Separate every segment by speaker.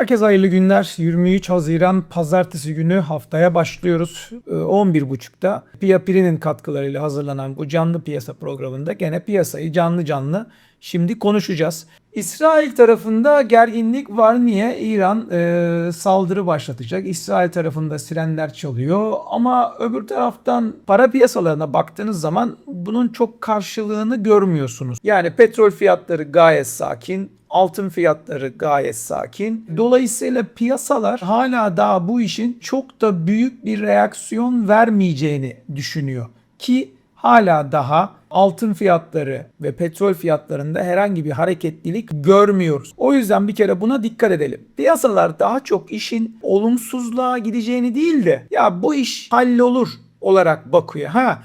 Speaker 1: Herkese hayırlı günler. 23 Haziran Pazartesi günü haftaya başlıyoruz. Ee, 11.30'da Pia Piri'nin katkılarıyla hazırlanan bu canlı piyasa programında gene piyasayı canlı canlı şimdi konuşacağız. İsrail tarafında gerginlik var. Niye? İran e, saldırı başlatacak. İsrail tarafında sirenler çalıyor. Ama öbür taraftan para piyasalarına baktığınız zaman bunun çok karşılığını görmüyorsunuz. Yani petrol fiyatları gayet sakin. Altın fiyatları gayet sakin. Dolayısıyla piyasalar hala daha bu işin çok da büyük bir reaksiyon vermeyeceğini düşünüyor. Ki hala daha altın fiyatları ve petrol fiyatlarında herhangi bir hareketlilik görmüyoruz. O yüzden bir kere buna dikkat edelim. Piyasalar daha çok işin olumsuzluğa gideceğini değil de ya bu iş hallolur olarak bakıyor. Ha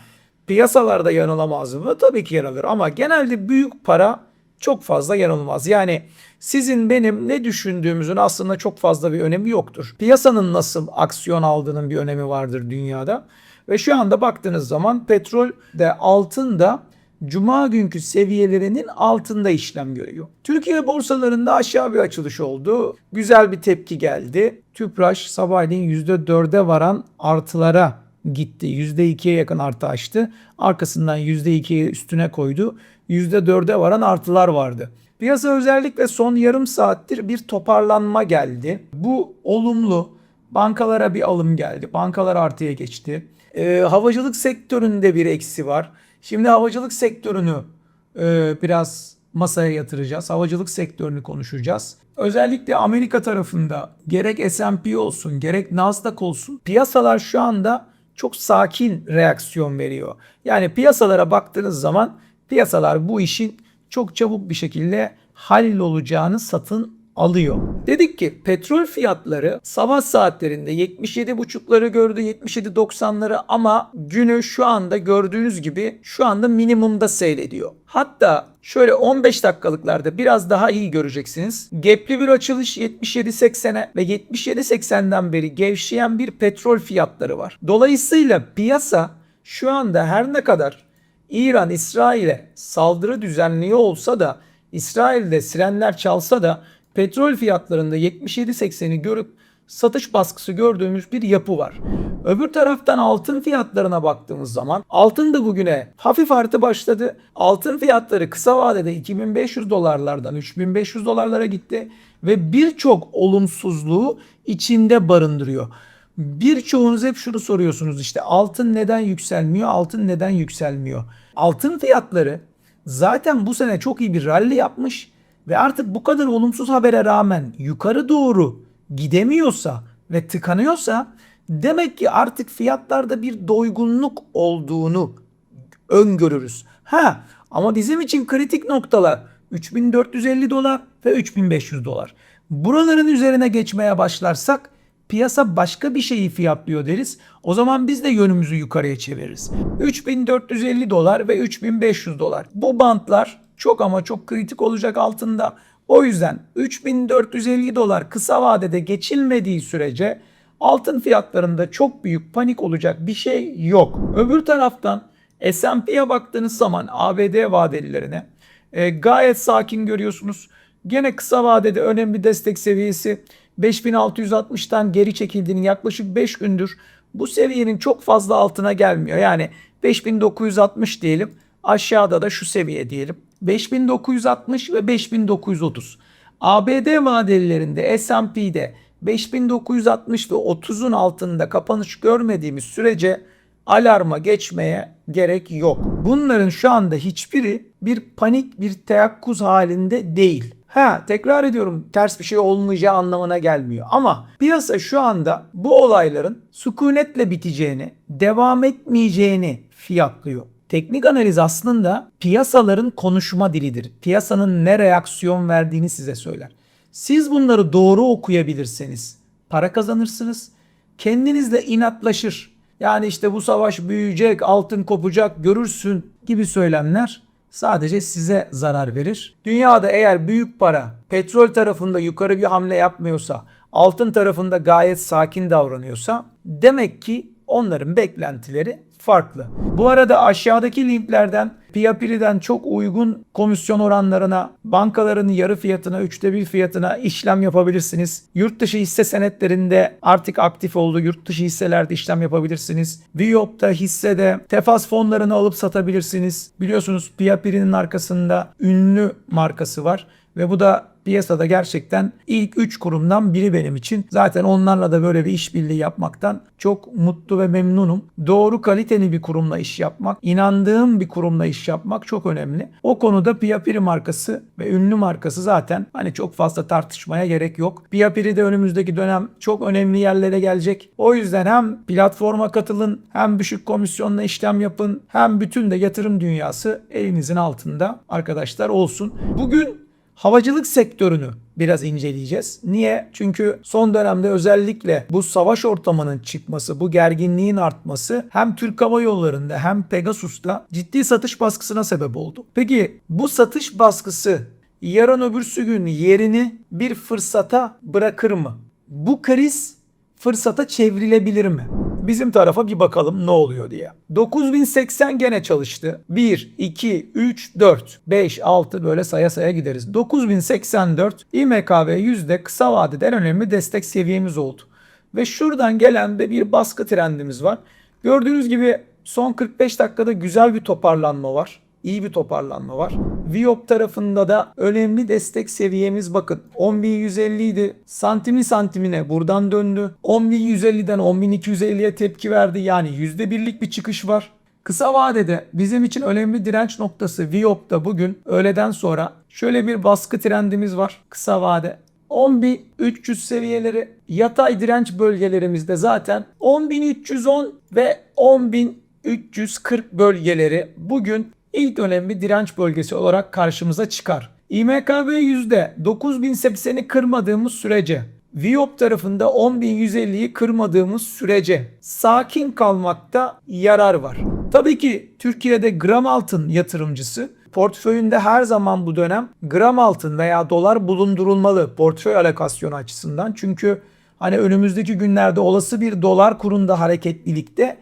Speaker 1: piyasalarda yanılamaz mı? Tabii ki yanılır ama genelde büyük para çok fazla yanılmaz. Yani sizin benim ne düşündüğümüzün aslında çok fazla bir önemi yoktur. Piyasanın nasıl aksiyon aldığının bir önemi vardır dünyada. Ve şu anda baktığınız zaman petrol de altın da Cuma günkü seviyelerinin altında işlem görüyor. Türkiye borsalarında aşağı bir açılış oldu. Güzel bir tepki geldi. Tüpraş sabahleyin %4'e varan artılara gitti. %2'ye yakın artı açtı. Arkasından %2'yi üstüne koydu. %4'e varan artılar vardı. Piyasa özellikle son yarım saattir bir toparlanma geldi. Bu olumlu. Bankalara bir alım geldi. Bankalar artıya geçti. Ee, havacılık sektöründe bir eksi var. Şimdi havacılık sektörünü e, biraz masaya yatıracağız. Havacılık sektörünü konuşacağız. Özellikle Amerika tarafında gerek S&P olsun gerek Nasdaq olsun piyasalar şu anda çok sakin reaksiyon veriyor. Yani piyasalara baktığınız zaman piyasalar bu işin çok çabuk bir şekilde hallolacağını satın alıyor. Dedik ki petrol fiyatları sabah saatlerinde 77.5'ları gördü 77.90'ları ama günü şu anda gördüğünüz gibi şu anda minimumda seyrediyor. Hatta şöyle 15 dakikalıklarda biraz daha iyi göreceksiniz. Gapli bir açılış 77.80'e ve 77.80'den beri gevşeyen bir petrol fiyatları var. Dolayısıyla piyasa şu anda her ne kadar İran İsrail'e saldırı düzenliyor olsa da İsrail'de sirenler çalsa da petrol fiyatlarında 77.80'i görüp satış baskısı gördüğümüz bir yapı var. Öbür taraftan altın fiyatlarına baktığımız zaman altın da bugüne hafif artı başladı. Altın fiyatları kısa vadede 2500 dolarlardan 3500 dolarlara gitti ve birçok olumsuzluğu içinde barındırıyor. Birçoğunuz hep şunu soruyorsunuz işte altın neden yükselmiyor, altın neden yükselmiyor? Altın fiyatları zaten bu sene çok iyi bir rally yapmış ve artık bu kadar olumsuz habere rağmen yukarı doğru gidemiyorsa ve tıkanıyorsa demek ki artık fiyatlarda bir doygunluk olduğunu öngörürüz. Ha ama bizim için kritik noktalar 3450 dolar ve 3500 dolar. Buraların üzerine geçmeye başlarsak piyasa başka bir şeyi fiyatlıyor deriz. O zaman biz de yönümüzü yukarıya çeviririz. 3450 dolar ve 3500 dolar. Bu bantlar çok ama çok kritik olacak altında. O yüzden 3450 dolar kısa vadede geçilmediği sürece altın fiyatlarında çok büyük panik olacak bir şey yok. Öbür taraftan S&P'ye baktığınız zaman ABD vadelilerine e, gayet sakin görüyorsunuz. Gene kısa vadede önemli destek seviyesi 5660'tan geri çekildiğinin yaklaşık 5 gündür bu seviyenin çok fazla altına gelmiyor. Yani 5960 diyelim aşağıda da şu seviye diyelim. 5960 ve 5930. ABD vadelilerinde S&P'de 5960 ve 30'un altında kapanış görmediğimiz sürece alarma geçmeye gerek yok. Bunların şu anda hiçbiri bir panik, bir teyakkuz halinde değil. Ha tekrar ediyorum ters bir şey olmayacağı anlamına gelmiyor. Ama piyasa şu anda bu olayların sükunetle biteceğini, devam etmeyeceğini fiyatlıyor. Teknik analiz aslında piyasaların konuşma dilidir. Piyasanın ne reaksiyon verdiğini size söyler. Siz bunları doğru okuyabilirseniz para kazanırsınız. Kendinizle inatlaşır. Yani işte bu savaş büyüyecek, altın kopacak, görürsün gibi söylemler sadece size zarar verir. Dünyada eğer büyük para petrol tarafında yukarı bir hamle yapmıyorsa, altın tarafında gayet sakin davranıyorsa demek ki onların beklentileri farklı. Bu arada aşağıdaki linklerden Piyapiri'den çok uygun komisyon oranlarına, bankaların yarı fiyatına, üçte bir fiyatına işlem yapabilirsiniz. Yurt dışı hisse senetlerinde artık aktif oldu. Yurt dışı hisselerde işlem yapabilirsiniz. Viyop'ta hissede tefas fonlarını alıp satabilirsiniz. Biliyorsunuz Piyapiri'nin arkasında ünlü markası var ve bu da piyasada gerçekten ilk 3 kurumdan biri benim için. Zaten onlarla da böyle bir işbirliği yapmaktan çok mutlu ve memnunum. Doğru kaliteli bir kurumla iş yapmak, inandığım bir kurumla iş yapmak çok önemli. O konuda Piyapiri markası ve ünlü markası zaten hani çok fazla tartışmaya gerek yok. Piyapiri de önümüzdeki dönem çok önemli yerlere gelecek. O yüzden hem platforma katılın, hem düşük komisyonla işlem yapın, hem bütün de yatırım dünyası elinizin altında arkadaşlar olsun. Bugün Havacılık sektörünü biraz inceleyeceğiz. Niye? Çünkü son dönemde özellikle bu savaş ortamının çıkması, bu gerginliğin artması hem Türk Hava Yolları'nda hem Pegasus'ta ciddi satış baskısına sebep oldu. Peki bu satış baskısı yarın öbürsü gün yerini bir fırsata bırakır mı? Bu kriz fırsata çevrilebilir mi? Bizim tarafa bir bakalım ne oluyor diye. 9080 gene çalıştı. 1, 2, 3, 4, 5, 6 böyle saya saya gideriz. 9084 İMKB yüzde kısa vadede en önemli destek seviyemiz oldu. Ve şuradan gelen de bir baskı trendimiz var. Gördüğünüz gibi son 45 dakikada güzel bir toparlanma var. İyi bir toparlanma var. Viop tarafında da önemli destek seviyemiz bakın 10.150 idi. Santimli santimine buradan döndü. 10.150'den 10.250'ye tepki verdi. Yani %1'lik bir çıkış var. Kısa vadede bizim için önemli direnç noktası Viop'ta bugün öğleden sonra şöyle bir baskı trendimiz var kısa vade. 10.300 seviyeleri yatay direnç bölgelerimizde zaten 10.310 ve 10.340 bölgeleri bugün ilk önemli direnç bölgesi olarak karşımıza çıkar. İMKB yüzde 9080'i kırmadığımız sürece Viop tarafında 10.150'yi kırmadığımız sürece sakin kalmakta yarar var. Tabii ki Türkiye'de gram altın yatırımcısı portföyünde her zaman bu dönem gram altın veya dolar bulundurulmalı portföy alokasyonu açısından. Çünkü hani önümüzdeki günlerde olası bir dolar kurunda hareketlilikte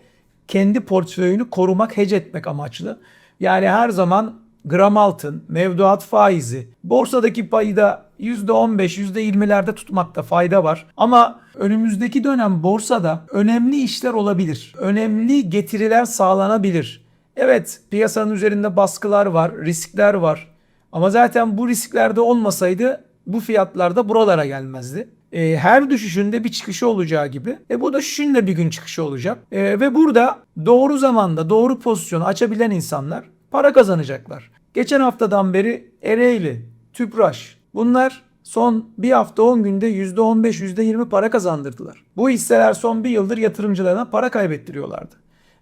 Speaker 1: kendi portföyünü korumak, hece etmek amaçlı. Yani her zaman gram altın, mevduat faizi, borsadaki payı da %15, %20'lerde tutmakta fayda var. Ama önümüzdeki dönem borsada önemli işler olabilir. Önemli getiriler sağlanabilir. Evet piyasanın üzerinde baskılar var, riskler var. Ama zaten bu risklerde olmasaydı bu fiyatlar da buralara gelmezdi. E, her düşüşünde bir çıkışı olacağı gibi. E, bu düşüşün de bir gün çıkışı olacak. E, ve burada doğru zamanda doğru pozisyonu açabilen insanlar para kazanacaklar. Geçen haftadan beri Ereğli, Tüpraş bunlar son bir hafta 10 günde %15 %20 para kazandırdılar. Bu hisseler son bir yıldır yatırımcılarına para kaybettiriyorlardı.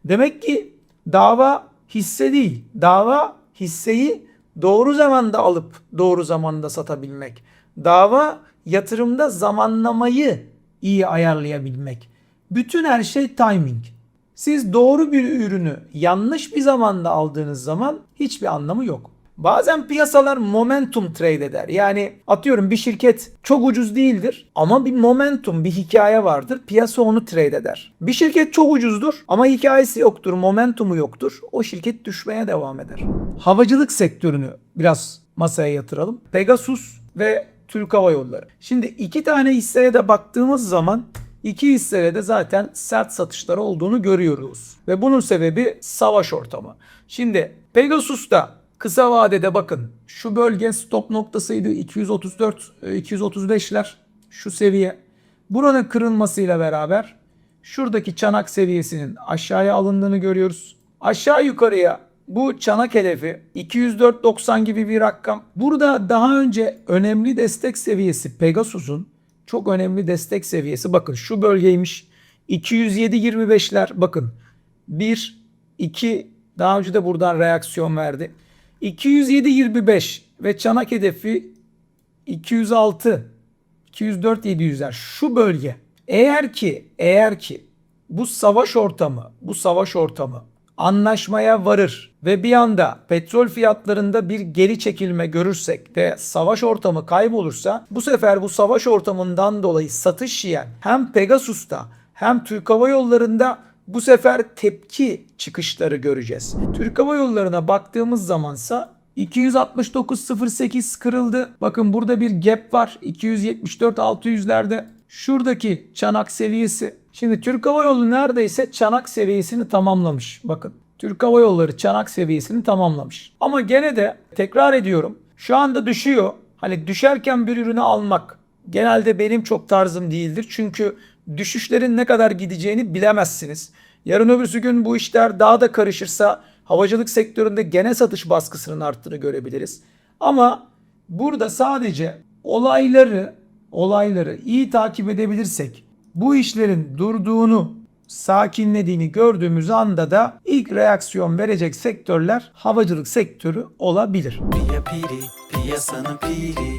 Speaker 1: Demek ki dava hisse değil. Dava hisseyi doğru zamanda alıp doğru zamanda satabilmek. Dava yatırımda zamanlamayı iyi ayarlayabilmek. Bütün her şey timing. Siz doğru bir ürünü yanlış bir zamanda aldığınız zaman hiçbir anlamı yok. Bazen piyasalar momentum trade eder. Yani atıyorum bir şirket çok ucuz değildir ama bir momentum, bir hikaye vardır. Piyasa onu trade eder. Bir şirket çok ucuzdur ama hikayesi yoktur, momentumu yoktur. O şirket düşmeye devam eder. Havacılık sektörünü biraz masaya yatıralım. Pegasus ve Türk Hava Yolları. Şimdi iki tane hisseye de baktığımız zaman iki hissede de zaten sert satışlar olduğunu görüyoruz. Ve bunun sebebi savaş ortamı. Şimdi Pegasus'ta kısa vadede bakın şu bölge stop noktasıydı 234 235'ler şu seviye. Buranın kırılmasıyla beraber şuradaki çanak seviyesinin aşağıya alındığını görüyoruz. Aşağı yukarıya bu çanak hedefi 204.90 gibi bir rakam. Burada daha önce önemli destek seviyesi Pegasus'un çok önemli destek seviyesi. Bakın şu bölgeymiş. 207.25'ler bakın. 1, 2 daha önce de buradan reaksiyon verdi. 207.25 ve çanak hedefi 206 204 700'ler şu bölge. Eğer ki eğer ki bu savaş ortamı bu savaş ortamı anlaşmaya varır ve bir anda petrol fiyatlarında bir geri çekilme görürsek ve savaş ortamı kaybolursa bu sefer bu savaş ortamından dolayı satış yiyen hem Pegasus'ta hem Türk Hava Yolları'nda bu sefer tepki çıkışları göreceğiz. Türk Hava Yolları'na baktığımız zamansa 269.08 kırıldı. Bakın burada bir gap var. 274-600'lerde. Şuradaki çanak seviyesi. Şimdi Türk Hava Yolu neredeyse çanak seviyesini tamamlamış. Bakın Türk Hava Yolları çanak seviyesini tamamlamış. Ama gene de tekrar ediyorum. Şu anda düşüyor. Hani düşerken bir ürünü almak genelde benim çok tarzım değildir. Çünkü düşüşlerin ne kadar gideceğini bilemezsiniz. Yarın öbürsü gün bu işler daha da karışırsa havacılık sektöründe gene satış baskısının arttığını görebiliriz. Ama burada sadece olayları olayları iyi takip edebilirsek bu işlerin durduğunu sakinlediğini gördüğümüz anda da ilk reaksiyon verecek sektörler havacılık sektörü olabilir.
Speaker 2: Piya piri, piyasanın piri